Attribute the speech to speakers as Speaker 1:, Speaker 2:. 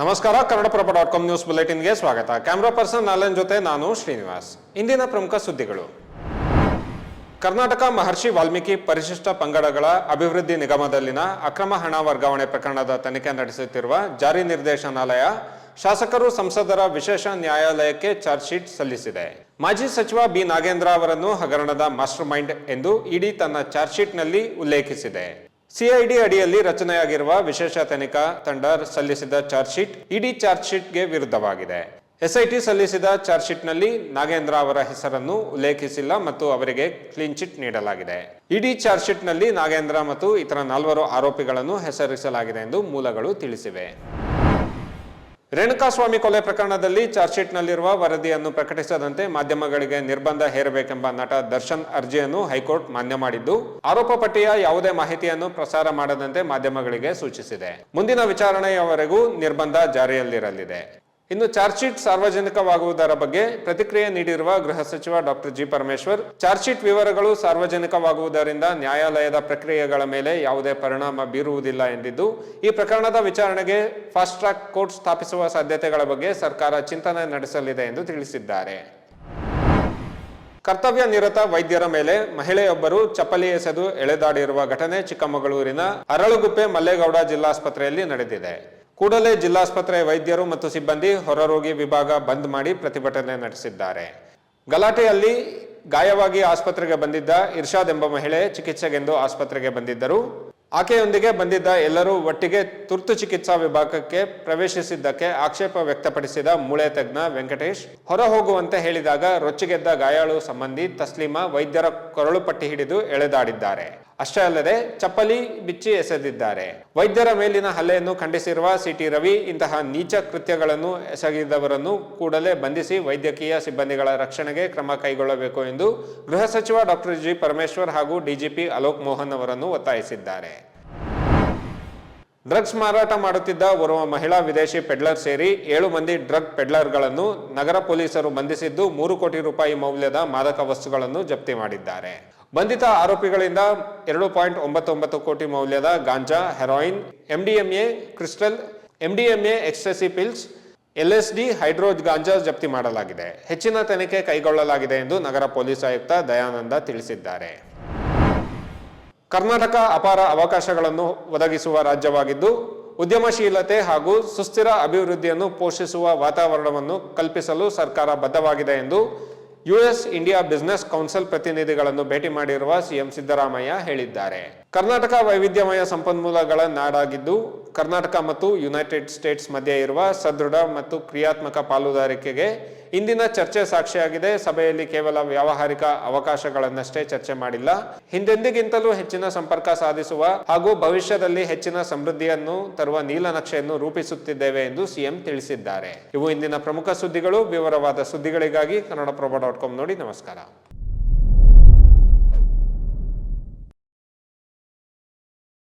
Speaker 1: ನಮಸ್ಕಾರ, Kannadaprabha dot com news ಬುಲೆಟಿನ್ಗೆ ಸ್ವಾಗತ. ಕ್ಯಾಮ್ರಾ ಪರ್ಸನ್ ನಾಲನ್ ಜೊತೆ ನಾನು ಶ್ರೀನಿವಾಸ್. ಇಂದಿನ ಪ್ರಮುಖ ಸುದ್ದಿಗಳು. ಕರ್ನಾಟಕ ಮಹರ್ಷಿ ವಾಲ್ಮೀಕಿ ಪರಿಶಿಷ್ಟ ಪಂಗಡಗಳ ಅಭಿವೃದ್ಧಿ ನಿಗಮದಲ್ಲಿನ ಅಕ್ರಮ ಹಣ ವರ್ಗಾವಣೆ ಪ್ರಕರಣದ ತನಿಖೆ ನಡೆಸುತ್ತಿರುವ ಜಾರಿ ನಿರ್ದೇಶನಾಲಯ, ಶಾಸಕರು ಸಂಸದರ ವಿಶೇಷ ನ್ಯಾಯಾಲಯಕ್ಕೆ ಚಾರ್ಜ್ ಶೀಟ್ ಸಲ್ಲಿಸಿದೆ. ಮಾಜಿ ಸಚಿವ ಬಿ. ನಾಗೇಂದ್ರ ಅವರನ್ನು ಹಗರಣದ ಮಾಸ್ಟರ್ ಮೈಂಡ್ ಎಂದು ಇಡಿ ತನ್ನ ಚಾರ್ಜ್ ಶೀಟ್ನಲ್ಲಿ ಉಲ್ಲೇಖಿಸಿದೆ. ಸಿಐಡಿ ಅಡಿಯಲ್ಲಿ ರಚನೆಯಾಗಿರುವ ವಿಶೇಷ ತನಿಖಾ ತಂಡ ಸಲ್ಲಿಸಿದ ಚಾರ್ಜ್ ಶೀಟ್ ಇಡಿ ಚಾರ್ಜ್ ಶೀಟ್ಗೆ ವಿರುದ್ಧವಾಗಿದೆ. ಎಸ್ಐಟಿ ಸಲ್ಲಿಸಿದ ಚಾರ್ಜ್ ಶೀಟ್ನಲ್ಲಿ ನಾಗೇಂದ್ರ ಅವರ ಹೆಸರನ್ನು ಉಲ್ಲೇಖಿಸಿಲ್ಲ ಮತ್ತು ಅವರಿಗೆ ಕ್ಲೀನ್ ಚಿಟ್ ನೀಡಲಾಗಿದೆ. ಇಡಿ ಚಾರ್ಜ್ ಶೀಟ್ನಲ್ಲಿ ನಾಗೇಂದ್ರ ಮತ್ತು ಇತರ ನಾಲ್ವರು ಆರೋಪಿಗಳನ್ನು ಹೆಸರಿಸಲಾಗಿದೆ ಎಂದು ಮೂಲಗಳು ತಿಳಿಸಿವೆ. ರೇಣುಕಾಸ್ವಾಮಿ ಕೊಲೆ ಪ್ರಕರಣದಲ್ಲಿ ಚಾರ್ಜ್ ಶೀಟ್ನಲ್ಲಿರುವ ವರದಿಯನ್ನು ಪ್ರಕಟಿಸದಂತೆ ಮಾಧ್ಯಮಗಳಿಗೆ ನಿರ್ಬಂಧ ಹೇರಬೇಕೆಂಬ ನಟ ದರ್ಶನ್ ಅರ್ಜಿಯನ್ನು ಹೈಕೋರ್ಟ್ ಮಾನ್ಯ ಮಾಡಿದ್ದು, ಆರೋಪ ಪಟ್ಟಿಯ ಯಾವುದೇ ಮಾಹಿತಿಯನ್ನು ಪ್ರಸಾರ ಮಾಡದಂತೆ ಮಾಧ್ಯಮಗಳಿಗೆ ಸೂಚಿಸಿದೆ. ಮುಂದಿನ ವಿಚಾರಣೆಯವರೆಗೂ ನಿರ್ಬಂಧ ಜಾರಿಯಲ್ಲಿರಲಿದೆ. ಇನ್ನು ಚಾರ್ಜ್ ಶೀಟ್ ಸಾರ್ವಜನಿಕವಾಗುವುದರ ಬಗ್ಗೆ ಪ್ರತಿಕ್ರಿಯೆ ನೀಡಿರುವ ಗೃಹ ಸಚಿವ doctor G Parameshwar, charge sheet ವಿವರಗಳು ಸಾರ್ವಜನಿಕವಾಗುವುದರಿಂದ ನ್ಯಾಯಾಲಯದ ಪ್ರಕ್ರಿಯೆಗಳ ಮೇಲೆ ಯಾವುದೇ ಪರಿಣಾಮ ಬೀರುವುದಿಲ್ಲ ಎಂದಿದ್ದು, ಈ ಪ್ರಕರಣದ ವಿಚಾರಣೆಗೆ ಫಾಸ್ಟ್ ಟ್ರ್ಯಾಕ್ ಕೋರ್ಟ್ ಸ್ಥಾಪಿಸುವ ಸಾಧ್ಯತೆಗಳ ಬಗ್ಗೆ ಸರ್ಕಾರ ಚಿಂತನೆ ನಡೆಸಲಿದೆ ಎಂದು ತಿಳಿಸಿದ್ದಾರೆ. ಕರ್ತವ್ಯ ನಿರತ ವೈದ್ಯರ ಮೇಲೆ ಮಹಿಳೆಯೊಬ್ಬರು ಚಪ್ಪಲಿ ಎಸೆದು ಎಳೆದಾಡಿರುವ ಘಟನೆ ಚಿಕ್ಕಮಗಳೂರಿನ ಅರಳುಗುಪ್ಪೆ ಮಲ್ಲೇಗೌಡ ಜಿಲ್ಲಾಸ್ಪತ್ರೆಯಲ್ಲಿ ನಡೆದಿದೆ. ಕೂಡಲೇ ಜಿಲ್ಲಾಸ್ಪತ್ರೆ ವೈದ್ಯರು ಮತ್ತು ಸಿಬ್ಬಂದಿ ಹೊರರೋಗಿ ವಿಭಾಗ ಬಂದ್ ಮಾಡಿ ಪ್ರತಿಭಟನೆ ನಡೆಸಿದ್ದಾರೆ. ಗಲಾಟೆಯಲ್ಲಿ ಗಾಯವಾಗಿ ಆಸ್ಪತ್ರೆಗೆ ಬಂದಿದ್ದ ಇರ್ಷಾದ್ ಎಂಬ ಮಹಿಳೆ ಚಿಕಿತ್ಸೆಗೆಂದು ಆಸ್ಪತ್ರೆಗೆ ಬಂದಿದ್ದರು. ಆಕೆಯೊಂದಿಗೆ ಬಂದಿದ್ದ ಎಲ್ಲರೂ ಒಟ್ಟಿಗೆ ತುರ್ತು ಚಿಕಿತ್ಸಾ ವಿಭಾಗಕ್ಕೆ ಪ್ರವೇಶಿಸಿದ್ದಕ್ಕೆ ಆಕ್ಷೇಪ ವ್ಯಕ್ತಪಡಿಸಿದ ಮೂಳೆ ತಜ್ಞ ವೆಂಕಟೇಶ್ ಹೊರ ಹೋಗುವಂತೆ ಹೇಳಿದಾಗ ರೊಚ್ಚಿಗೆದ್ದ ಗಾಯಾಳು ಸಂಬಂಧಿ ತಸ್ಲೀಮಾ ವೈದ್ಯರ ಕೊರಳು ಪಟ್ಟಿ ಹಿಡಿದು ಎಳೆದಾಡಿದ್ದಾರೆ. ಅಷ್ಟೇ ಅಲ್ಲದೆ ಚಪ್ಪಲಿ, ಬಿಚ್ಚಿ ಎಸೆದಿದ್ದಾರೆ. ವೈದ್ಯರ ಮೇಲಿನ ಹಲ್ಲೆಯನ್ನು ಖಂಡಿಸಿರುವ ಸಿಟಿ ರವಿ, ಇಂತಹ ನೀಚ ಕೃತ್ಯಗಳನ್ನು ಎಸಗಿದವರನ್ನು ಕೂಡಲೇ ಬಂಧಿಸಿ ವೈದ್ಯಕೀಯ ಸಿಬ್ಬಂದಿಗಳ ರಕ್ಷಣೆಗೆ ಕ್ರಮ ಕೈಗೊಳ್ಳಬೇಕು ಎಂದು ಗೃಹ ಸಚಿವ ಡಾಕ್ಟರ್ ಜಿ. ಪರಮೇಶ್ವರ್ ಹಾಗೂ ಡಿಜಿಪಿ ಅಲೋಕ್ ಮೋಹನ್ ಅವರನ್ನು ಒತ್ತಾಯಿಸಿದ್ದಾರೆ. ಡ್ರಗ್ಸ್ ಮಾರಾಟ ಮಾಡುತ್ತಿದ್ದ ಓರ್ವ ಮಹಿಳಾ ವಿದೇಶಿ ಪೆಡ್ಲರ್ ಸೇರಿ ಏಳು ಮಂದಿ ಡ್ರಗ್ ಪೆಡ್ಲರ್ಗಳನ್ನು ನಗರ ಪೊಲೀಸರು ಬಂಧಿಸಿದ್ದು ಮೂರು ಕೋಟಿ ರೂಪಾಯಿ ಮೌಲ್ಯದ ಮಾದಕ ವಸ್ತುಗಳನ್ನು ಜಪ್ತಿ ಮಾಡಿದ್ದಾರೆ. ಬಂಧಿತ ಆರೋಪಿಗಳಿಂದ ಎರಡು ಪಾಯಿಂಟ್ ಒಂಬತ್ತು ಒಂಬತ್ತು ಕೋಟಿ ಮೌಲ್ಯದ ಗಾಂಜಾ, heroin MDMA crystal MDMA ecstasy pills LSD ಹೈಡ್ರೋಜ್ ಗಾಂಜಾ ಜಪ್ತಿ ಮಾಡಲಾಗಿದೆ. ಹೆಚ್ಚಿನ ತನಿಖೆ ಕೈಗೊಳ್ಳಲಾಗಿದೆ ಎಂದು ನಗರ ಪೊಲೀಸ್ ಆಯುಕ್ತ ದಯಾನಂದ ತಿಳಿಸಿದ್ದಾರೆ. ಕರ್ನಾಟಕ ಅಪಾರ ಅವಕಾಶಗಳನ್ನು ಒದಗಿಸುವ ರಾಜ್ಯವಾಗಿದ್ದು, ಉದ್ಯಮಶೀಲತೆ ಹಾಗೂ ಸುಸ್ಥಿರ ಅಭಿವೃದ್ಧಿಯನ್ನು ಪೋಷಿಸುವ ವಾತಾವರಣವನ್ನು ಕಲ್ಪಿಸಲು ಸರ್ಕಾರ ಬದ್ಧವಾಗಿದೆ ಎಂದು ಯುಎಸ್ ಇಂಡಿಯಾ ಬಿಸಿನೆಸ್ ಕೌನ್ಸಿಲ್ ಪ್ರತಿನಿಧಿಗಳನ್ನು ಭೇಟಿ ಮಾಡಿರುವ ಸಿಎಂ ಸಿದ್ದರಾಮಯ್ಯ ಹೇಳಿದ್ದಾರೆ. ಕರ್ನಾಟಕ ವೈವಿಧ್ಯಮಯ ಸಂಪನ್ಮೂಲಗಳ ನಾಡಾಗಿದ್ದು ಕರ್ನಾಟಕ ಮತ್ತು ಯುನೈಟೆಡ್ ಸ್ಟೇಟ್ಸ್ ಮಧ್ಯೆ ಇರುವ ಸದೃಢ ಮತ್ತು ಕ್ರಿಯಾತ್ಮಕ ಪಾಲುದಾರಿಕೆಗೆ ಇಂದಿನ ಚರ್ಚೆ ಸಾಕ್ಷಿಯಾಗಿದೆ. ಸಭೆಯಲ್ಲಿ ಕೇವಲ ವ್ಯಾವಹಾರಿಕ ಅವಕಾಶಗಳನ್ನಷ್ಟೇ ಚರ್ಚೆ ಮಾಡಿಲ್ಲ. ಹಿಂದೆಂದಿಗಿಂತಲೂ ಹೆಚ್ಚಿನ ಸಂಪರ್ಕ ಸಾಧಿಸುವ ಹಾಗೂ ಭವಿಷ್ಯದಲ್ಲಿ ಹೆಚ್ಚಿನ ಸಮೃದ್ಧಿಯನ್ನು ತರುವ ನೀಲನಕ್ಷೆಯನ್ನು ರೂಪಿಸುತ್ತಿದ್ದೇವೆ ಎಂದು ಸಿಎಂ ತಿಳಿಸಿದ್ದಾರೆ. ಇವು ಇಂದಿನ ಪ್ರಮುಖ ಸುದ್ದಿಗಳು. ವಿವರವಾದ ಸುದ್ದಿಗಳಿಗಾಗಿ ಕನ್ನಡಪ್ರಭ ಡಾಟ್ ಕಾಮ್ ನೋಡಿ ನಮಸ್ಕಾರ.